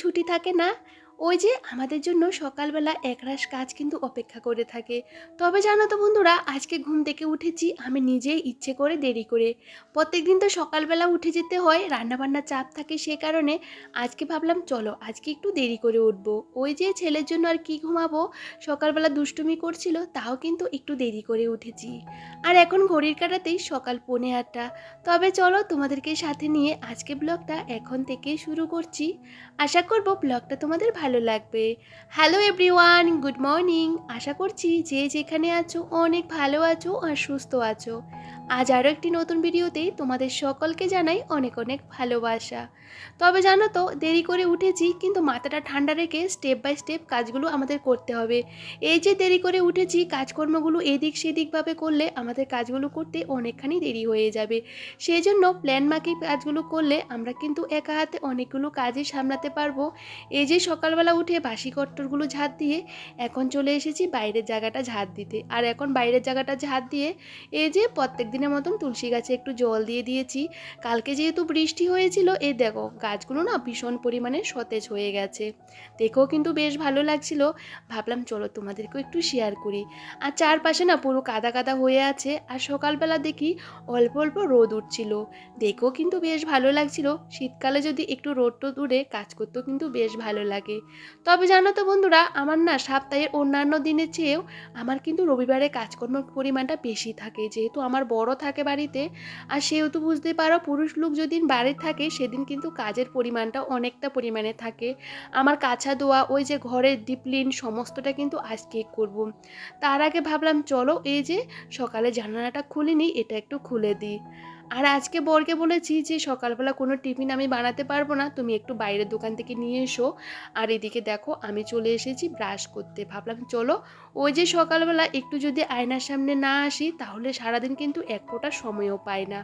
ছুটি থাকে না? ওই যে আমাদের জন্য সকালবেলা একরাশ কাজ কিন্তু অপেক্ষা করে থাকে। তবে জানো তো বন্ধুরা, আজকে ঘুম থেকে উঠেছি আমি নিজেই ইচ্ছে করে দেরি করে। প্রত্যেক দিন তো সকালবেলা উঠে যেতে হয় রান্নাবান্না চাপ থাকে সে কারণে আজকে ভাবলাম, চলো আজকে একটু দেরি করে উঠবো। ওই যে ছেলের জন্য আর কি ঘুমাবো, সকালবেলা দুষ্টুমি করছিল, তাও কিন্তু একটু দেরি করে উঠেছি। আর এখন ঘড়ির কাটাতেই সকাল পৌনে আটটা। তবে চলো তোমাদেরকে সাথে নিয়ে আজকে ব্লগটা এখন থেকে শুরু করছি। আশা করব ব্লগটা তোমাদের ভালো লাগবে। হ্যালো এভরিওয়ান গুড মর্নিং আশা করছি যে যেখানে আছো অনেক ভালো আছো আর সুস্থ আছো। আজ আরও একটি নতুন ভিডিওতে তোমাদের সকলকে জানাই অনেক অনেক ভালোবাসা। তবে জানো তো, দেরি করে উঠেছি কিন্তু মাথাটা ঠান্ডা রেখে স্টেপ বাই স্টেপ কাজগুলো আমাদের করতে হবে। এই যে দেরি করে উঠেছি, কাজকর্মগুলো এদিক সেদিকভাবে করলে আমাদের কাজগুলো করতে অনেকখানি দেরি হয়ে যাবে। সেই জন্য প্ল্যান মাফিক কাজগুলো করলে আমরা কিন্তু একা হাতে অনেকগুলো কাজই সামলাতে পারব। এই যে সকালবেলা উঠে বাসি কট্টরগুলো ঝাড় দিয়ে এখন চলে এসেছি বাইরের জায়গাটা ঝাড় দিতে। আর এখন বাইরের জায়গাটা ঝাড় দিয়ে এই যে প্রত্যেক দিনের মতন তুলসী গাছে একটু জল দিয়ে দিয়েছি। কালকে যেহেতু বৃষ্টি হয়েছিল, এই দেখো গাছগুলো না ভীষণ পরিমাণে সতেজ হয়ে গেছে। দেখেও কিন্তু বেশ ভালো লাগছিল। ভাবলাম চলো তোমাদেরকেও একটু শেয়ার করি। আর চারপাশে না পুরো কাদা কাদা হয়ে আছে। আর সকালবেলা দেখি অল্প অল্প রোদ উঠছিল। দেখেও কিন্তু বেশ ভালো লাগছিল। শীতকালে যদি একটু রোদ টোদ উড়ে, কাজ করতেও কিন্তু বেশ ভালো লাগে। তবে জানো তো বন্ধুরা, আমার না সপ্তাহের অন্যান্য দিনের চেয়েও আমার কিন্তু রবিবারে কাজকর্মের পরিমাণটা বেশি থাকে। যেহেতু আমার বড় থাকে বাড়িতে, আর সেহেতু বুঝতে পারো পুরুষ লোক যেদিন বাড়ি থাকে, সেদিন কিন্তু কাজের পরিমাণটা অনেকটা পরিমাণে থাকে। আমার কাছা দোয়া, ওই যে ঘরের ডিপ্লিন সমস্তটা কিন্তু আজকে করব। তার আগে ভাবলাম, চলো এই যে সকালে জানালাটা খুলিনি এটা একটু খুলে দিই। আর আজকে বরকে বলেছি যে, সকালবেলা কোনো টিফিন আমি বানাতে পারব না। তুমি একটু বাইরের দোকান থেকে নিয়ে এসো। আর এদিকে দেখো, আমি চলে এসেছি ব্রাশ করতে। ভাবলাম, চলো, ওই যে সকালবেলা একটু যদি আয়নার সামনে না আসি, তাহলে সারাদিন কিন্তু এক ফোটা সময়ও পাই না।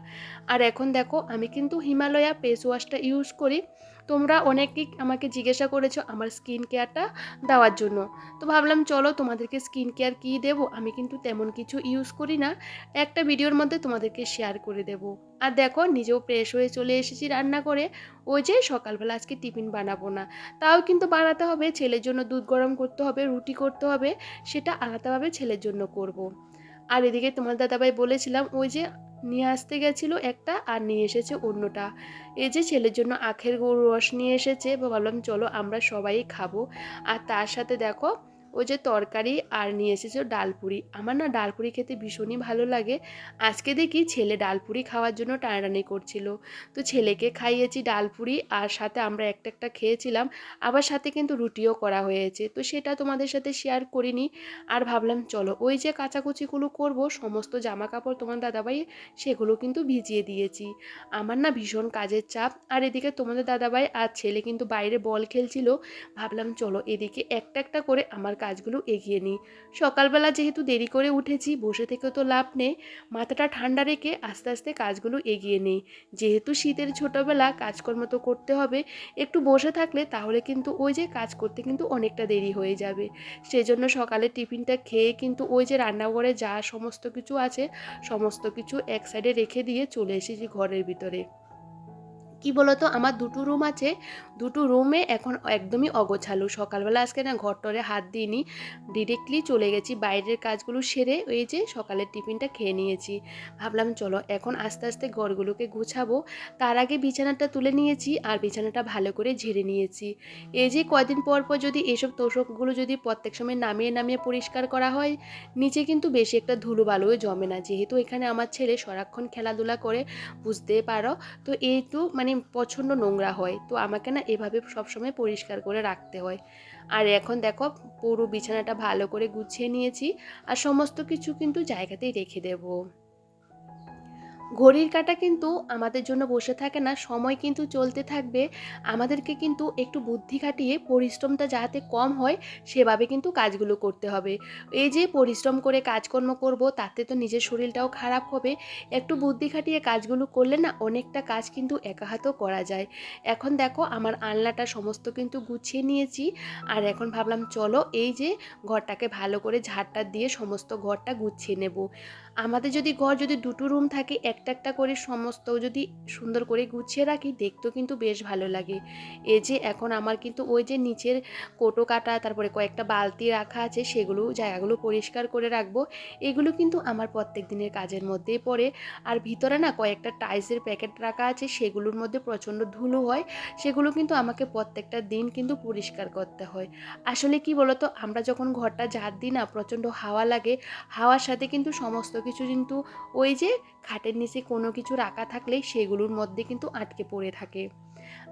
আর এখন দেখো, আমি কিন্তু হিমালয়া ফেস ওয়াশটা ইউজ করি। তোমরা অনেকেই আমাকে জিজ্ঞাসা করেছ আমার স্কিন কেয়ারটা দেওয়ার জন্য। তো ভাবলাম, চলো তোমাদেরকে স্কিন কেয়ার কী দেবো? আমি কিন্তু তেমন কিছু ইউজ করি না। একটা ভিডিওর মধ্যে তোমাদেরকে শেয়ার করে দেব। আর দেখো, নিজেও ফ্রেশ হয়ে চলে এসেছি রান্না করে। ওই যে সকালবেলা আজকে টিফিন বানাবো না। তাও কিন্তু বানাতে হবে, ছেলের জন্য দুধ গরম করতে হবে, রুটি করতে হবে, সেটা আলাদাভাবে ছেলের জন্য করব। আর এদিকে তোমার দাদাভাই বলেছিলাম, ওই যে নিয়ে আসতে গেছিল একটা আর নিয়ে এসেছে অন্যটা। এই যে ছেলের জন্য আখের রস নিয়ে এসেছে বললাম চলো আমরা সবাই খাব। আর তার সাথে দেখো ওই যে তরকারি আর নিয়ে এসেছে ডালপুরি। আমার না ডালপুরি খেতে ভীষণই ভালো লাগে। আজকে দেখি ছেলে ডালপুরি খাওয়ার জন্য টানাটানি করছিল। তো ছেলেকে খাইয়েছি ডালপুরি আর সাথে আমরা একটা একটা খেয়েছিলাম। আবার সাথে কিন্তু রুটিও করা হয়েছে। তো সেটা তোমাদের সাথে শেয়ার করিনি। আর ভাবলাম চলো ওই যে কাচাকুচিগুলো করব, সমস্ত জামা কাপড় তোমার দাদাভাই সেগুলো কিন্তু ভিজিয়ে দিয়েছি। আমার না ভীষণ কাজের চাপ। আর এদিকে তোমাদের দাদাভাই আর ছেলে কিন্তু বাইরে বল খেলছিল। ভাবলাম চলো এদিকে একটা একটা করে আমার কাজগুলো এগিয়ে নিই। সকালবেলা যেহেতু দেরি করে উঠেছি, বসে থেকেও তো লাভ নেই, মাথাটা ঠান্ডা রেখে আস্তে আস্তে কাজগুলো এগিয়ে নিই। যেহেতু শীতের ছোটোবেলা কাজকর্ম তো করতে হবে, একটু বসে থাকলে তাহলে কিন্তু ওই যে কাজ করতে কিন্তু অনেকটা দেরি হয়ে যাবে। সেই জন্য সকালে টিফিনটা খেয়ে কিন্তু ওই যে রান্নাঘরে যা সমস্ত কিছু আছে, সমস্ত কিছু এক সাইডে রেখে দিয়ে চলে এসেছি ঘরের ভিতরে। কি বলতো? আমার দুটো রুম আছে। দুটো রুমে এখন একদমই অগোছালো। সকালবেলা আজকে না ঘরটরে হাত দিইনি। ডিরেক্টলি চলে গেছি। বাইরের কাজগুলো সেরে ওই যে সকালের টিফিনটা খেয়ে নিয়েছি। ভাবলাম চলো এখন আস্তে আস্তে ঘরগুলোকে গুছাবো। তার আগে বিছানাটা তুলে নিয়েছি আর বিছানাটা ভালো করে ঝেড়ে নিয়েছি। এই যে কয়দিন পর পর যদি এসব তোষকগুলো যদি প্রত্যেক সময় নামিয়ে নামিয়ে পরিষ্কার করা হয়, নিচে কিন্তু বেশি একটা ধুলো বালুও জমে না। যেহেতু এখানে আমার ছেলে সারাক্ষণ খেলাধুলা করে, বুঝতে পারো? তো এই তো মানে প্রচণ্ড নোংরা হয়। তো আমাকে না এভাবে সবসময় পরিষ্কার করে রাখতে হয়। আর এখন দেখো পুরো বিছানাটা ভালো করে গুছিয়ে নিয়েছি। আর সমস্ত কিছু কিন্তু জায়গাতেই রেখে দেবো। ঘড়ির কাটা কিন্তু আমাদের জন্য বসে থাকে না, সময় কিন্তু চলতে থাকবে। আমাদেরকে কিন্তু একটু বুদ্ধি খাটিয়ে পরিশ্রমটা যাতে কম হয়, সেভাবে কিন্তু কাজগুলো করতে হবে। এই যে পরিশ্রম করে কাজকর্ম করব, তাতে তো নিজের শরীরটাও খারাপ হবে। একটু বুদ্ধি খাটিয়ে কাজগুলো করলে না অনেকটা কাজ কিন্তু একা হাতেও করা যায়। এখন দেখো আমার আলনাটা সমস্ত কিন্তু গুছিয়ে নিয়েছি। আর এখন ভাবলাম, চলো এই যে ঘরটাকে ভালো করে ঝাড়টা দিয়ে সমস্ত ঘরটা গুছিয়ে নেব। আমাদের যদি ঘর যদি দুটো রুম থাকে, একটা একটা করে সমস্ত যদি সুন্দর করে গুছিয়ে রাখি, দেখতেও কিন্তু বেশ ভালো লাগে। এই যে এখন আমার কিন্তু ওই যে নিচের কোটো কাটা, তারপরে কয়েকটা বালতি রাখা আছে, সেগুলো, জায়গাগুলো পরিষ্কার করে রাখব। এগুলো কিন্তু আমার প্রত্যেক দিনের কাজের মধ্যেই পড়ে। আর ভিতরে না কয়েকটা টাইসের প্যাকেট রাখা আছে, সেগুলোর মধ্যে প্রচণ্ড ধুলো হয়। সেগুলো কিন্তু আমাকে প্রত্যেকটা দিন কিন্তু পরিষ্কার করতে হয়। আসলে কি বলতো, আমরা যখন ঘরটা ঝাড় দিই না, প্রচণ্ড হাওয়া লাগে। হাওয়ার সাথে কিন্তু সমস্ত কিছু কিন্তু ওই যে খাটের নিচে কোনো কিছু রাখা থাকলে সেগুলোর মধ্যে কিন্তু আটকে পড়ে থাকে।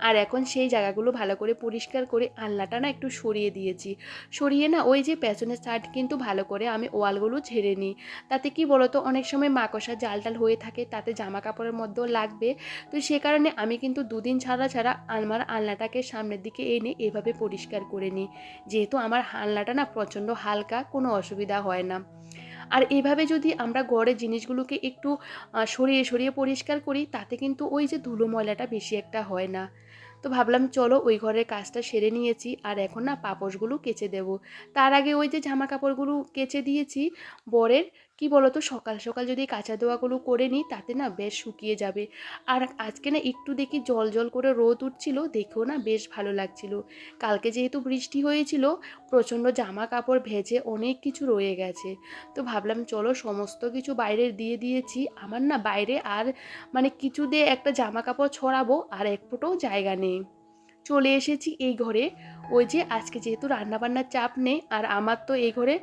আর এখন সেই জায়গাগুলো ভালো করে পরিষ্কার করে আলনাটা না একটু সরিয়ে দিয়েছি। সরিয়ে না ওই যে পেছনের সাইড কিন্তু ভালো করে আমি ওয়ালগুলো ঝেড়ে নিই। তাতে কি বলতো অনেক সময় মাকড়সা জাল টাল হয়ে থাকে, তাতে জামা কাপড়ের মধ্যেও লাগবে। তো সে কারণে আমি কিন্তু দুদিন ছাড়া ছাড়া আমার আলনাটাকে সামনের দিকে এনে এভাবে পরিষ্কার করে নিই। যেহেতু আমার আলনাটা না প্রচণ্ড হালকা, কোনো অসুবিধা হয় না। আর এভাবে যদি আমরা গড়ের জিনিসগুলোকে একটু সরিয়ে সরিয়ে পরিষ্কার করি, তাতে কিন্তু ওই যে ধুলো ময়লাটা বেশি একটা হয় না। তো ভাবলাম চলো ওই ঘরের কাজটা সেরে নিয়েছি, আর এখন না পাপোশগুলো কেচে দেব। তার আগে ওই যে জামা কাপড়গুলো কেচে দিয়েছি, বরের। কি বলতো? সকাল সকাল যদি কাঁচা দোয়াগুলো করে নিই, তাতে না বেশ শুকিয়ে যাবে। আর আজকে না একটু দেখি জল জল করে রোদ উঠছিল, দেখেও না বেশ ভালো লাগছিল। কালকে যেহেতু বৃষ্টি হয়েছিল, প্রচণ্ড জামা কাপড় ভেজে অনেক কিছু রয়ে গেছে। তো ভাবলাম, চলো সমস্ত কিছু বাইরে দিয়ে দিয়েছি। আমার না বাইরে আর মানে কিছু দিয়ে একটা জামা কাপড় ছড়াবো, আর এক ফুটো জায়গা নেই। চলে এসেছি এই ঘরে। ওই যে আজকে যেহেতু রান্নাবান্নার চাপ নেই, আর আমার তো এই ঘরে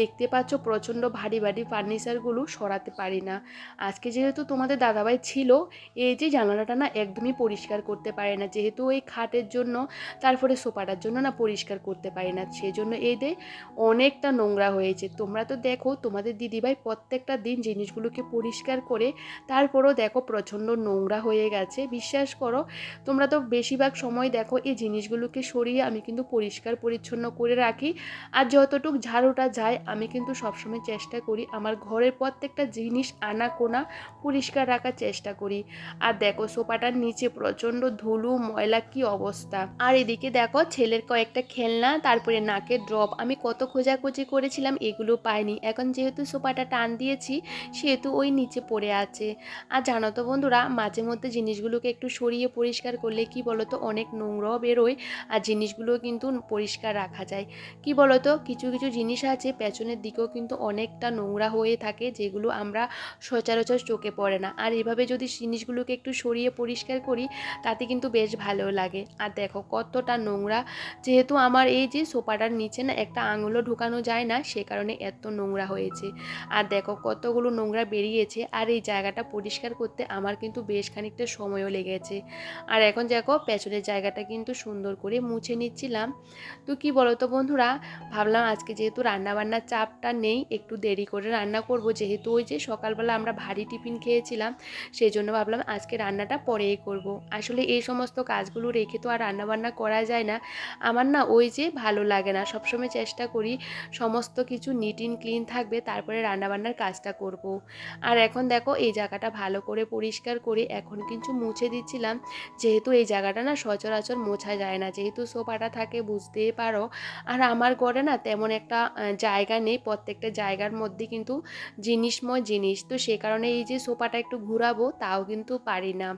দেখতে পাচ্ছ প্রচণ্ড ভারী ভারী ফার্নিচারগুলো সরাতে পারি না। আজকে যেহেতু তোমাদের দাদাভাই ছিল, এই যে জানালাটা না একদমই পরিষ্কার করতে পারে না। যেহেতু ওই খাটের জন্য, তারপরে সোফাটার জন্য না পরিষ্কার করতে পারি না। সেই জন্য এই দে অনেকটা নোংরা হয়েছে। তোমরা তো দেখো, তোমাদের দিদিভাই প্রত্যেকটা দিন জিনিসগুলোকে পরিষ্কার করে, তারপরও দেখো প্রচণ্ড নোংরা হয়ে গেছে। বিশ্বাস করো, তোমরা তো বেশিরভাগ সময় দেখো এই জিনিসগুলোকে সরিয়ে আমি কিন্তু পরিষ্কার, পরিচ্ছন্ন করে রাখি। আর যতটুক ঝাড়ুটা যায়, আমি কিন্তু সবসময় চেষ্টা করি আমার ঘরের প্রত্যেকটা জিনিস আনা কোনা পরিষ্কার রাখার চেষ্টা করি। আর দেখো, সোফাটার নিচে প্রচণ্ড ধুলো, ময়লা, কি অবস্থা। আর এদিকে দেখো, ছেলের কয়েকটা খেলনা, তারপরে নাকের ড্রপ। আমি কত খোঁজাখুঁজি করেছিলাম, এগুলো পাইনি। এখন যেহেতু সোফাটা টান দিয়েছি, সেহেতু ওই নিচে পড়ে আছে। আর জানো তো বন্ধুরা মাঝে মধ্যে জিনিসগুলোকে একটু সরিয়ে পরিষ্কার করলে কি বলতো, অনেক নোংরাও বেরোয়। আর জিনিসগুলো কিন্তু পরিষ্কার রাখা যায়। কি বলতো? কিছু কিছু জিনিস আছে, পেছনের দিকেও কিন্তু অনেকটা নোংরা হয়ে থাকে, যেগুলো আমরা সচরাচর চোখে পড়ে না। আর এভাবে যদি জিনিসগুলোকে একটু সরিয়ে পরিষ্কার করি, তাতে কিন্তু বেশ ভালো লাগে। আর দেখো, কতটা নোংরা। যেহেতু আমার এই যে সোফাটার নিচে না একটা আঙুলও ঢুকানো যায় না, সে কারণে এত নোংরা হয়েছে। আর দেখো, কতগুলো নোংরা বেরিয়েছে। আর এই জায়গাটা পরিষ্কার করতে আমার কিন্তু বেশ খানিকটা সময়ও লেগেছে। আর এখন দেখো, পেছনের জায়গাটা কিন্তু সুন্দর করে মুছে নিচ্ছিলাম তো কি বলো তো বন্ধুরা, ভাবলাম আজকে যেহেতু রান্নাবান্নার চাপটা নেই, একটু দেরি করে রান্না করব যেহেতু ওই যে সকালবেলা আমরা ভারী টিফিন খেয়েছিলাম সেই জন্য ভাবলাম আজকে রান্নাটা পরেই করব। আসলে এই সমস্ত কাজগুলো রেখে তো আর রান্নাবান্না করা যায় না আমার না ওই যে ভালো লাগে না, সবসময় চেষ্টা করি সমস্ত কিছু নিট ইন ক্লিন থাকবে, তারপরে রান্নাবান্নার কাজটা করব। আর এখন দেখো এই জায়গাটা ভালো করে পরিষ্কার করে এখন কিন্তু মুছে দিচ্ছিলাম যেহেতু এই জায়গাটা না সচরাচর মোছা যায় না, যেহেতু সোফাটা থাকে বুঝতেই পারো। আর আমার ঘরে না তেমন একটা জায়গা নেই। প্রত্যেকটা জায়গার মধ্যে কিন্তু জিনিসময় জিনিস। তো সে কারণে এই যে সোফাটা একটু ঘুরাবো, তাও কিন্তু পারি না।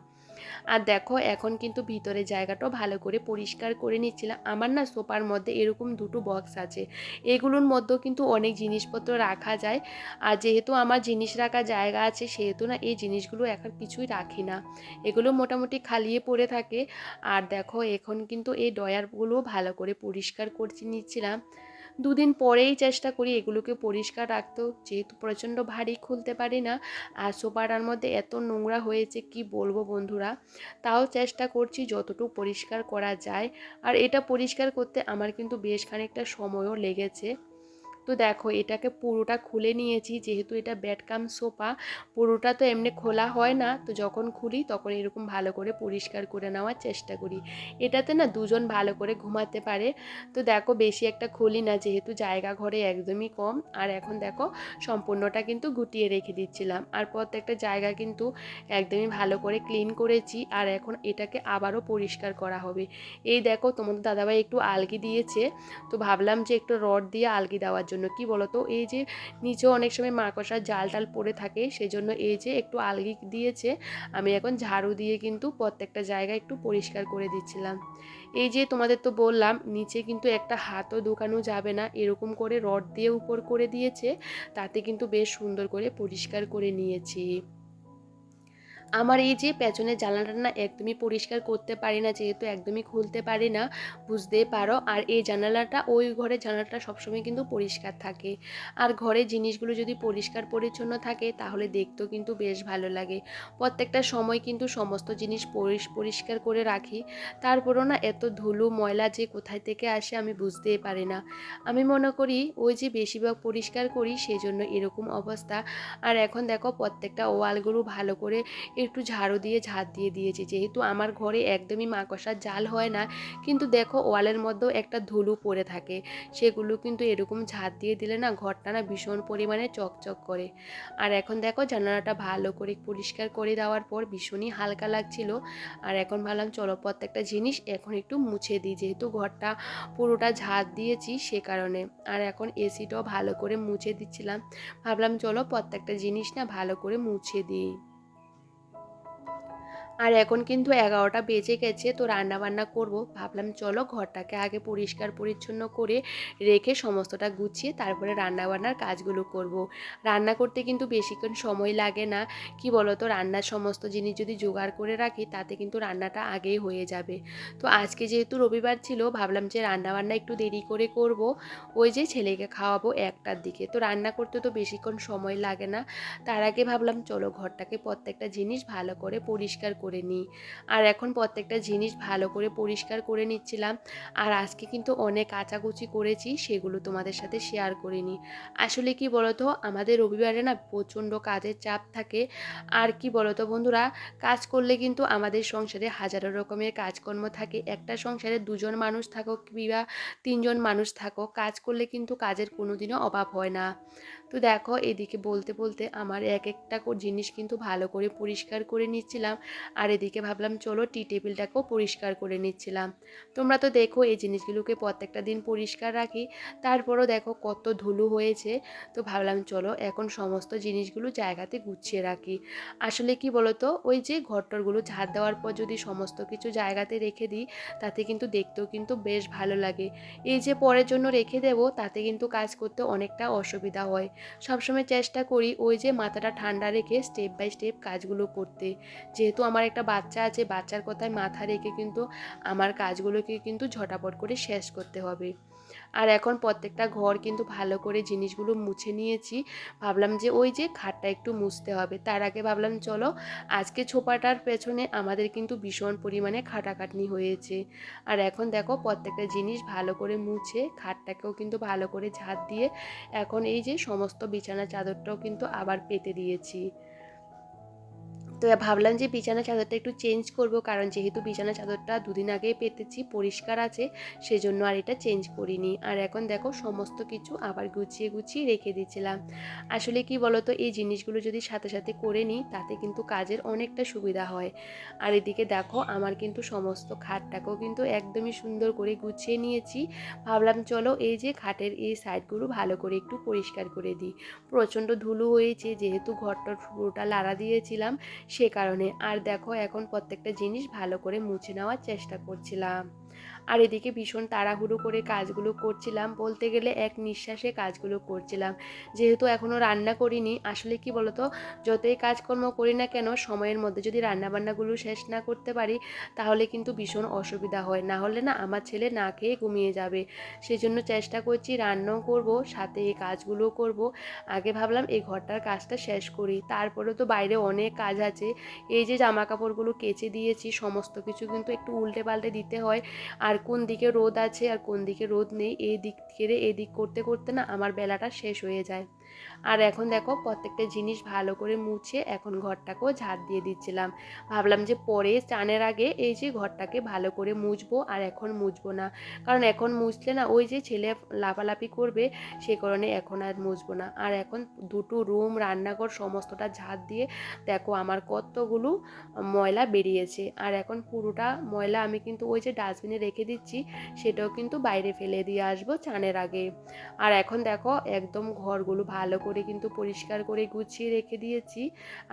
আর দেখো, এখন কিন্তু ভিতরে জায়গাটাও ভালো করে পরিষ্কার করে নিচ্ছিলাম। আমার না সোফার মধ্যে এরকম দুটো বক্স আছে। এগুলোর মধ্যেও কিন্তু অনেক জিনিসপত্র রাখা যায়। আর যেহেতু আমার জিনিস রাখার জায়গা আছে, সেহেতু না এই জিনিসগুলো এখন কিছুই রাখি না। এগুলো মোটামুটি খালিয়ে পড়ে থাকে। আর দেখো, এখন কিন্তু এই ডয়ারগুলো ভালো করে পরিষ্কার করতে নিচ্ছিলাম। দুদিন পরেই চেষ্টা করি এগুলোকে পরিষ্কার রাখতেও যেহেতু প্রচণ্ড ভারী খুলতে পারি না, আর সোফাটার মধ্যে এত নোংরা হয়েছে, কি বলব বন্ধুরা? তাও চেষ্টা করছি যতটুকু পরিষ্কার করা যায়। আর এটা পরিষ্কার করতে আমার কিন্তু বেশ খানিকটা সময়ও লেগেছে। তো দেখো এটাকে পুরোটা খুলে নিয়েছি, যেহেতু এটা ব্যাটকাম সোফা পুরোটা তো এমনি খোলা হয় না, তো যখন খুলি তখন এরকম ভালো করে পরিষ্কার করে নেওয়ার চেষ্টা করি। এটাতে না দুজন ভালো করে ঘুমাতে পারে। তো দেখো বেশি একটা খুলি না, যেহেতু জায়গা ঘরে একদমই কম। আর এখন দেখো সম্পূর্ণটা কিন্তু গুটিয়ে রেখে দিচ্ছিলাম। আর প্রত্যেকটা জায়গা কিন্তু একদমই ভালো করে ক্লিন করেছি। আর এখন এটাকে আবারও পরিষ্কার করা হবে। এই দেখো তোমাদের দাদাভাই একটু আলগি দিয়েছে, তো ভাবলাম যে একটু রড দিয়ে আলগি দেওয়ার জন্য কি বলতো? এই যে নিচেও অনেক সময় মাকড়সার জাল টাল পড়ে থাকে, সেজন্য এই যে একটু আলগি দিয়েছে, আমি এখন ঝাড়ু দিয়ে কিন্তু প্রত্যেকটা জায়গা একটু পরিষ্কার করে দিচ্ছিলাম। এই যে তোমাদের তো বললাম, নিচে কিন্তু একটা হাতও দোকানও যাবে না, এরকম করে রড দিয়ে উপর করে দিয়েছে, তাতে কিন্তু বেশ সুন্দর করে পরিষ্কার করে নিয়েছি। আমার এই যে পেছনের জানালাটা না একদমই পরিষ্কার করতে পারি না, যেহেতু একদমই খুলতে পারি না বুঝতেই পারো? আর এই জানালাটা, ওই ঘরের জানালাটা সবসময় কিন্তু পরিষ্কার থাকে। আর ঘরের জিনিসগুলো যদি পরিষ্কার পরিচ্ছন্ন থাকে, তাহলে দেখতেও কিন্তু বেশ ভালো লাগে। প্রত্যেকটা সময় কিন্তু সমস্ত জিনিস পরিষ্কার করে রাখি। তারপরও না এত ধুলো, ময়লা যে কোথায় থেকে আসে আমি বুঝতেই পারি না। আমি মনে করি, ওই যে বেশিরভাগ পরিষ্কার করি সেই জন্য এরকম অবস্থা। আর এখন দেখো, প্রত্যেকটা ওয়ালগুলো ভালো করে একটু ঝাড়ু দিয়ে ঝাড় দিয়ে দিয়েছি। যেহেতু আমার ঘরে একদমই মাকড়সার জাল হয় না, কিন্তু দেখো ওয়ালের মধ্যেও একটা ধুলো পড়ে থাকে। সেগুলো কিন্তু এরকম ঝাড় দিয়ে দিলে না ঘরটা না ভীষণ পরিমাণে চকচক করে। আর এখন দেখো জানালাটা ভালো করে পরিষ্কার করে দেওয়ার পর ভীষণই হালকা লাগছিল। আর এখন ভাবলাম চলো প্রত্যেকটা জিনিস এখন একটু মুছে দিই, যেহেতু ঘরটা পুরোটা ঝাড় দিয়েছি সে কারণে। আর এখন এসিটাও ভালো করে মুছে দিচ্ছিলাম। ভাবলাম চলো প্রত্যেকটা জিনিস না ভালো করে মুছে দিই। আর এখন কিন্তু এগারোটা বেজে গেছে, তো রান্না বান্না করব। ভাবলাম চলো ঘরটাকে আগে পরিষ্কার পরিচ্ছন্ন করে রেখে সমস্তটা গুছিয়ে তারপরে রান্না বান্নার কাজগুলো করব। রান্না করতে কিন্তু বেশিক্ষণ সময় লাগে না। কি বলো তো রান্নার সমস্ত জিনিস যদি জোগাড় করে রাখি, তাতে কিন্তু রান্নাটা আগেই হয়ে যাবে। তো আজকে যেহেতু রবিবার ছিল, ভাবলাম যে রান্না বান্না একটু দেরি করে করব। ওই যে ছেলেকে খাওয়াবো একটার দিকে। তো রান্না করতে তো বেশিক্ষণ সময় লাগে না। তার আগে ভাবলাম চলো ঘরটাকে প্রত্যেকটা জিনিস ভালো করে পরিষ্কার করে নিই। আর এখন প্রত্যেকটা জিনিস ভালো করে পরিষ্কার করে নিচ্ছিলাম। আর আজকে কিন্তু অনেক কাচাকুচি করেছি, সেগুলো তোমাদের সাথে শেয়ার করিনি আসলে কি বলতো, আমাদের রবিবারে না প্রচণ্ড কাজের চাপ থাকে। আর কি বলতো বন্ধুরা, কাজ করলে কিন্তু আমাদের সংসারে হাজারো রকমের কাজকর্ম থাকে। একটা সংসারে দুজন মানুষ থাকুক কিংবা তিনজন মানুষ থাকো কাজ করলে কিন্তু কাজের কোনো দিনও অভাব হয় না। তো দেখো, এদিকে বলতে বলতে আমার এক একটা জিনিস কিন্তু ভালো করে পরিষ্কার করে নিচ্ছিলাম। আর এদিকে ভাবলাম, চলো টি টেবিলটাকেও পরিষ্কার করে নিচ্ছিলাম। তোমরা তো দেখো, এই জিনিসগুলোকে প্রত্যেকটা দিন পরিষ্কার রাখি। তারপরও দেখো, কত ধুলো হয়েছে। তো ভাবলাম, চলো এখন সমস্ত জিনিসগুলো জায়গাতে গুছিয়ে রাখি। আসলে কি বলতো, ওই যে ঘরটরগুলো ঝাড় দেওয়ার পর যদি সমস্ত কিছু জায়গাতে রেখে দিই, তাতে কিন্তু দেখতেও কিন্তু বেশ ভালো লাগে। এই যে পরের জন্য রেখে দেব, তাতে কিন্তু কাজ করতে অনেকটা অসুবিধা হয়। সবসময় চেষ্টা করি ওই যে মাথাটা ঠান্ডা রেখে স্টেপ বাই স্টেপ কাজগুলো করতে। যেহেতু আমার একটা বাচ্চা আছে, বাচ্চার কথায় মাথা রেখে কিন্তু আমার কাজগুলোকে কিন্তু ঝটাপট করে শেষ করতে হবে। আর এখন প্রত্যেকটা ঘর কিন্তু ভালো করে জিনিসগুলো মুছে নিয়েছি। ভাবলাম যে ওই যে খাটটা একটু মুছতে হবে। তার আগে ভাবলাম, চলো আজকে ছোপাটার পেছনে আমাদের কিন্তু ভীষণ পরিমাণে খাটাখাটনি হয়েছে। আর এখন দেখো প্রত্যেকটা জিনিস ভালো করে মুছে, খাটটাকেও কিন্তু ভালো করে ঝাঁট দিয়ে এখন এই যে সমস্ত বিছানা চাদরটাও কিন্তু আবার পেতে দিয়েছি। তো ভাবলাম যে বিছানা চাদরটা একটু চেঞ্জ করব, কারণ যেহেতু বিছানা চাদরটা দুদিন আগেই পেতেছি, পরিষ্কার আছে, সেজন্য আর এটা চেঞ্জ করিনি। আর এখন দেখো সমস্ত কিছু আবার গুছিয়ে গুছিয়ে রেখে দিয়েছিলাম। আসলে কি বলতো, এই জিনিসগুলো যদি সাথে সাথে করে নিই, তাতে কিন্তু কাজের অনেকটা সুবিধা হয়। আর এদিকে দেখো আমার কিন্তু সমস্ত খাটটাকেও কিন্তু একদমই সুন্দর করে গুছিয়ে নিয়েছি। ভাবলাম চলো এই যে খাটের এই সাইডগুলো ভালো করে একটু পরিষ্কার করে দিই। প্রচণ্ড ধুলো হয়েছে, যেহেতু ঘরটার পুরোটা লাড়া দিয়েছিলাম সে কারণে। আর দেখো এখন প্রত্যেকটা জিনিস ভালো করে মুছে নেওয়ার চেষ্টা করছিলাম। আর এদিকে ভীষণ তাড়াহুড়ো করে কাজগুলো করছিলাম। বলতে গেলে এক নিঃশ্বাসে কাজগুলো করছিলাম। যেহেতু এখনও রান্না করিনি, আসলে কি বলতো, যতই কাজকর্ম করি না কেন, সময়ের মধ্যে যদি রান্নাবান্নাগুলো শেষ না করতে পারি, তাহলে কিন্তু ভীষণ অসুবিধা হয়। না হলে না আমার ছেলে না খেয়ে ঘুমিয়ে যাবে। সেই জন্য চেষ্টা করছি রান্নাও করব, সাথে এই কাজগুলোও করব। আগে ভাবলাম এই ঘরটার কাজটা শেষ করি। তারপরে তো বাইরে অনেক কাজ আছে। এই যে জামা কাপড়গুলো কেচে দিয়েছি, সমস্ত কিছু কিন্তু একটু উল্টে পাল্টে দিতে হয়। আর কোন দিকে রোদ আছে আর কোন দিকে রোদ নেই, এই দিক থেকে, এই দিক করতে করতে না আমার বেলাটা শেষ হয়ে যায়। আর এখন দেখো প্রত্যেকটা জিনিস ভালো করে মুছে এখন ঘরটাকেও ঝাড় দিয়ে দিচ্ছিলাম। ভাবলাম যে পরে চানের আগে এই যে ঘরটাকে ভালো করে মুছবো আর এখন মুছবো না। কারণ এখন মুছলে না ওই যে ছেলে লাফালাফি করবে সে কারণে এখন আর মুছবো না। আর এখন দুটো রুম, রান্নাঘর সমস্তটা ঝাড় দিয়ে দেখো আমার কতগুলো ময়লা বেরিয়েছে। আর এখন পুরোটা ময়লা আমি কিন্তু ওই যে ডাস্টবিনে রেখে দিচ্ছি, সেটাও কিন্তু বাইরে ফেলে দিয়ে আসব চানের আগে। আর এখন দেখো একদম ঘরগুলো ভালো করে কিন্তু পরিষ্কার করে গুছিয়ে রেখে দিয়েছি।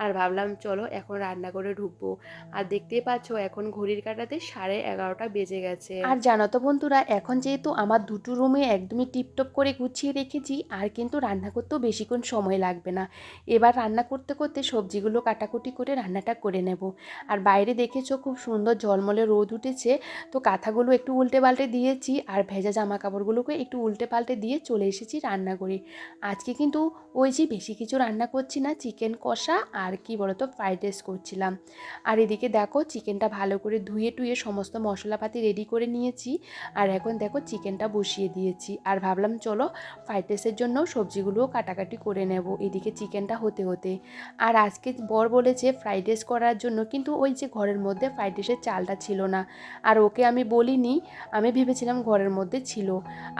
আর ভাবলাম, চলো এখন রান্না করে ঢুকবো। আর দেখতেই পাচ্ছ, এখন ঘড়ির কাটাতে সাড়ে এগারোটা বেজে গেছে। আর জানো তো বন্ধুরা, এখন যেহেতু আমার দুটো রুমে একদমই টিপটপ করে গুছিয়ে রেখেছি, আর কিন্তু রান্না করতেও বেশিক্ষণ সময় লাগবে না। এবার রান্না করতে করতে সবজিগুলো কাটাকুটি করে রান্নাটা করে নেব। আর বাইরে দেখেছ খুব সুন্দর ঝলমলে রোদ উঠেছে, তো কাঁথাগুলো একটু উল্টে পাল্টে দিয়েছি, আর ভেজা জামা কাপড়গুলোকে একটু উল্টে পাল্টে দিয়ে চলে এসেছি রান্না করে আজকে কিন্তু ওই যে বেশি কিছু রান্না করছি না চিকেন কষা আর কি বলতো ফ্রাইড রাইস করছিলাম। আর এদিকে দেখো চিকেনটা ভালো করে ধুয়ে টুয়ে সমস্ত মশলাপাতি রেডি করে নিয়েছি। আর এখন দেখো চিকেনটা বসিয়ে দিয়েছি। আর ভাবলাম চলো ফ্রাইড রাইসের জন্য সবজিগুলোও কাটাকাটি করে নেব। এদিকে চিকেনটা হতে হতে। আর আজকে বর বলেছে ফ্রাইড রাইস করার জন্য, কিন্তু ওই যে ঘরের মধ্যে ফ্রাইড রাইসের চালটা ছিল না। আর ওকে আমি বলিনি, আমি ভেবেছিলাম ঘরের মধ্যে ছিল।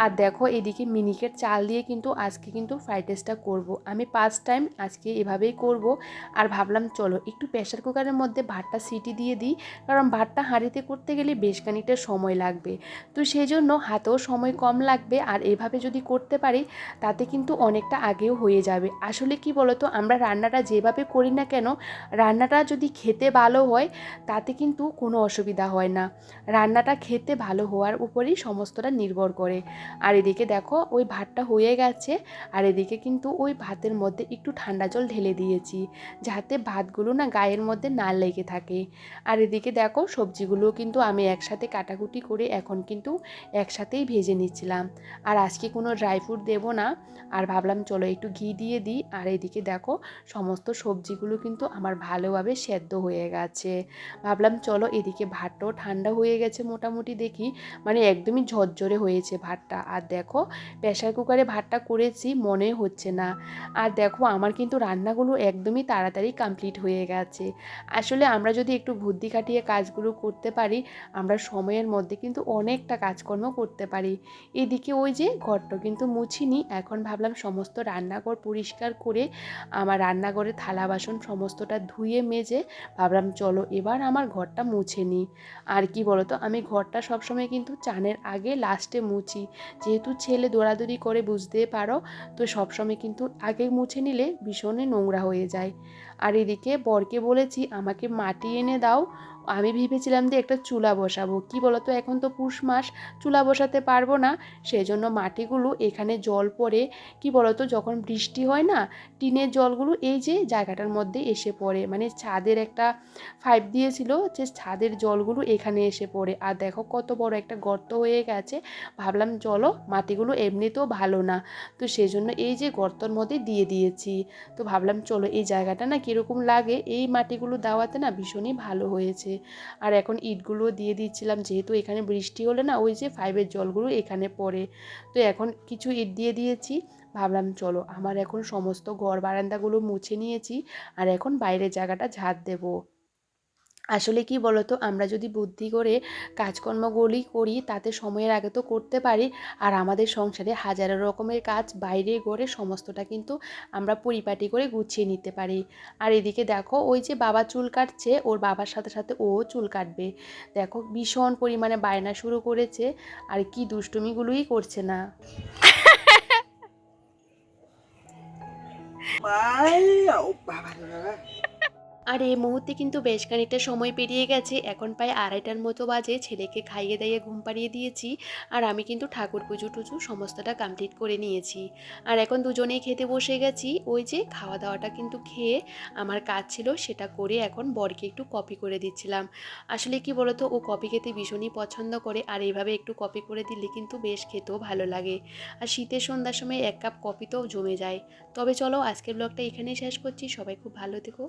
আর দেখো এদিকে মিনিকেট চাল দিয়ে কিন্তু আজকে কিন্তু ফ্রাইড রাইসটা করব। আমি ফার্স্ট টাইম আজকে এভাবেই করব। আর ভাবলাম, চলো একটু প্রেশার কুকারের মধ্যে ভাতটা সিটি দিয়ে দিই। কারণ ভাতটা হাঁড়িতে করতে গেলে বেশ খানিকটা সময় লাগবে। তো সেই জন্য হাতেও সময় কম লাগবে। আর এভাবে যদি করতে পারি, তাতে কিন্তু অনেকটা আগেও হয়ে যাবে। আসলে কি বলতো, আমরা রান্নাটা যেভাবে করি না কেন, রান্নাটা যদি খেতে ভালো হয়, তাতে কিন্তু কোনো অসুবিধা হয় না। রান্নাটা খেতে ভালো হওয়ার উপরেই সমস্তটা নির্ভর করে। আর এদিকে দেখো, ওই ভাতটা হয়ে গেছে। আর এদিকে কিন্তু ওই ভাতের মধ্যে একটু ঠান্ডা জল ঢেলে দিয়েছি, যাতে ভাতগুলো না গায়ের মধ্যে না লেগে থাকে। আর এদিকে দেখো সবজিগুলো কিন্তু আমি একসাথে কাটাকুটি করে এখন কিন্তু একসাথেই ভেজে নিচ্ছিলাম। আর আজকে কোনো ড্রাই ফ্রুট দেবো না। আর ভাবলাম চলো একটু ঘি দিয়ে দিই। আর এদিকে দেখো, সমস্ত সবজিগুলো কিন্তু আমার ভালোভাবে সেদ্ধ হয়ে গেছে। ভাবলাম চলো এদিকে ভাতটাও ঠান্ডা হয়ে গেছে মোটামুটি দেখি। মানে একদমই ঝরঝরে হয়েছে ভাতটা। আর দেখো প্রেশার কুকারে ভাতটা করেছি, মনে হচ্ছে না। আর দেখো, আমার কিন্তু রান্নাগুলো একদমই তাড়াতাড়ি কমপ্লিট হয়ে গেছে। আসলে আমরা যদি একটু বুদ্ধি খাটিয়ে কাজগুলো করতে পারি, আমরা সময়ের মধ্যে কিন্তু অনেকটা কাজকর্ম করতে পারি। এদিকে ওই যে ঘরটা কিন্তু মুছিনি, এখন ভাবলাম সমস্ত রান্নাঘর পরিষ্কার করে, আমার রান্নাঘরে থালা বাসন সমস্তটা ধুয়ে মেজে ভাবলাম চলো এবার আমার ঘরটা মুছে নিই। আর কি বলতো, আমি ঘরটা সবসময় কিন্তু চানের আগে লাস্টে মুছি। যেহেতু ছেলে দৌড়াদৌড়ি করে বুঝতে পারো, তো সবসময় কিন্তু আগে মুছে নিলে ভীষণই নোংরা হয়ে যায়। আর এদিকে বরকে বলেছি, আমাকে মাটি এনে দাও আমি ভেবেছিলাম যে একটা চুলা বসাবো। কি বলতো, এখন তো পুষ মাস, চুলা বসাতে পারব না। সেই জন্য মাটিগুলো এখানে জল পড়ে কি বলতো, যখন বৃষ্টি হয় না, টিনের জলগুলো এই যে জায়গাটার মধ্যে এসে পড়ে। মানে ছাদের একটা ফাইভ দিয়েছিল, যে ছাদের জলগুলো এখানে এসে পড়ে। আর দেখো কত বড় একটা গর্ত হয়ে গেছে। ভাবলাম চলো, মাটিগুলো এমনিতেও ভালো না। তো সেই জন্য এই যে গর্তর মধ্যে দিয়ে দিয়েছি। তো ভাবলাম চলো, এই জায়গাটা না কীরকম লাগে? এই মাটিগুলো দেওয়াতে না ভীষণই ভালো হয়েছে। আর এখন ইটগুলো দিয়ে দিচ্ছিলাম, যেহেতু এখানে বৃষ্টি হলে না ওই যে ফাইভের জলগুলো এখানে পড়ে। তো এখন কিছু ইট দিয়ে দিয়েছি। ভাবলাম চলো আমার এখন সমস্ত ঘর বারান্দাগুলো মুছে নিয়েছি, আর এখন বাইরের জায়গাটা ঝাঁট দেবো। আসলে কি বলতো? আমরা যদি বুদ্ধি করে কাজকর্মগুলি করি, তাতে সময়ের আগে তো করতে পারি। আর আমাদের সংসারে হাজারো রকমের কাজ বাইরে ঘরে সমস্তটা কিন্তু আমরা পরিপাটি করে গুছিয়ে নিতে পারি। আর এদিকে দেখো, ওই যে বাবা চুল কাটছে, ওর বাবার সাথে সাথে ও চুল কাটবে। দেখো, ভীষণ পরিমাণে বায়না শুরু করেছে। আর কি দুষ্টুমিগুলোই করছে না। বাবা। আর এই মুহূর্তে কিন্তু বেশ খানিকটা সময় পেরিয়ে গেছে। এখন প্রায় আড়াইটার মতো বাজে। ছেলেকে খাইয়ে দাইয়ে ঘুম পাড়িয়ে দিয়েছি আর আমি কিন্তু ঠাকুর পুজো টুজো সমস্তটা কমপ্লিট করে নিয়েছি। আর এখন দুজনেই খেতে বসে গেছি। ওই যে খাওয়া দাওয়াটা কিন্তু খেয়ে আমার কাজ ছিল সেটা করে এখন বরকে একটু কপি করে দিচ্ছিলাম। আসলে কি বলতো, ও কপি খেতে ভীষণই পছন্দ করে আর এইভাবে একটু কপি করে দিলে কিন্তু বেশ খেতেও ভালো লাগে। আর শীতের সন্ধ্যার সময় এক কাপ কপি তো জমে যায়। তবে চলো আজকের ব্লগটা এখানেই শেষ করছি। সবাই খুব ভালো থেকো।